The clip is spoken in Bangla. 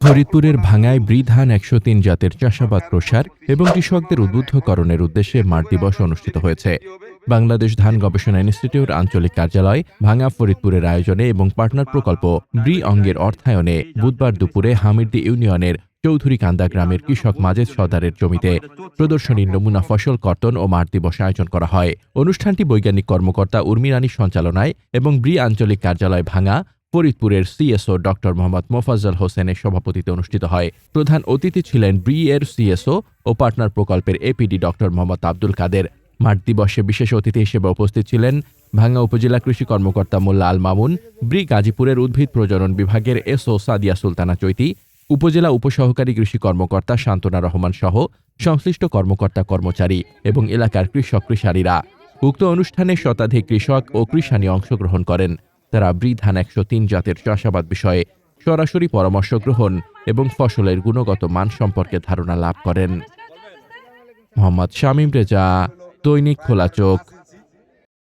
ফরিদপুরের ভাঙায় বৃধান একশো তিন জাতের চাষাবাদ প্রসার এবং কৃষকদের উদ্বুদ্ধকরণের উদ্দেশ্যে মাঠ দিবস অনুষ্ঠিত হয়েছে। বাংলাদেশ ধান গবেষণা ইনস্টিটিউট আঞ্চলিক কার্যালয়, ভাঙা ফরিদপুরের আয়োজনে এবং পার্টনার প্রকল্প ব্রি অঙ্গের অর্থায়নে বুধবার দুপুরে হামিরদি ইউনিয়নের চৌধুরী কান্দা গ্রামের কৃষক মাজেদ সর্দারের জমিতে প্রদর্শনীর নমুনা ফসল কর্তন ও মাঠ দিবস আয়োজন করা হয়। অনুষ্ঠানটি বৈজ্ঞানিক কর্মকর্তা উর্মিরানীর সঞ্চালনায় এবং ব্রি আঞ্চলিক কার্যালয় ভাঙা ফরিদপুরের সিএসও ডক্টর মোহাম্মদ মোফাজ্জল হোসেনের সভাপতিতে অনুষ্ঠিত হয়। প্রধান অতিথি ছিলেন ব্রি এর সিএসও ও পার্টনার প্রকল্পের এপিডি ডক্টর মোহাম্মদ আব্দুল কাদের। মাঠ দিবসে বিশেষ অতিথি হিসেবে উপস্থিত ছিলেন ভাঙ্গা উপজেলা কৃষি কর্মকর্তা মোল্লা আল মামুন, ব্রি গাজীপুরের উদ্ভিদ প্রজনন বিভাগের এসও সাদিয়া সুলতানা চৈতি, উপজেলা উপসহকারী কৃষি কর্মকর্তা শান্তনা রহমান সহ সংশ্লিষ্ট কর্মকর্তা কর্মচারী এবং এলাকার কৃষক কৃষারীরা। উক্ত অনুষ্ঠানে শতাধিক কৃষক ও কৃষানি অংশগ্রহণ করেন। তারা ব্রি ধান একশো তিন জাতের চাষাবাদ বিষয়ে সরাসরি পরামর্শ গ্রহণ এবং ফসলের গুণগত মান সম্পর্কে ধারণা লাভ করেন। মোহাম্মদ শামীম রেজা, দৈনিক খোলা চোখ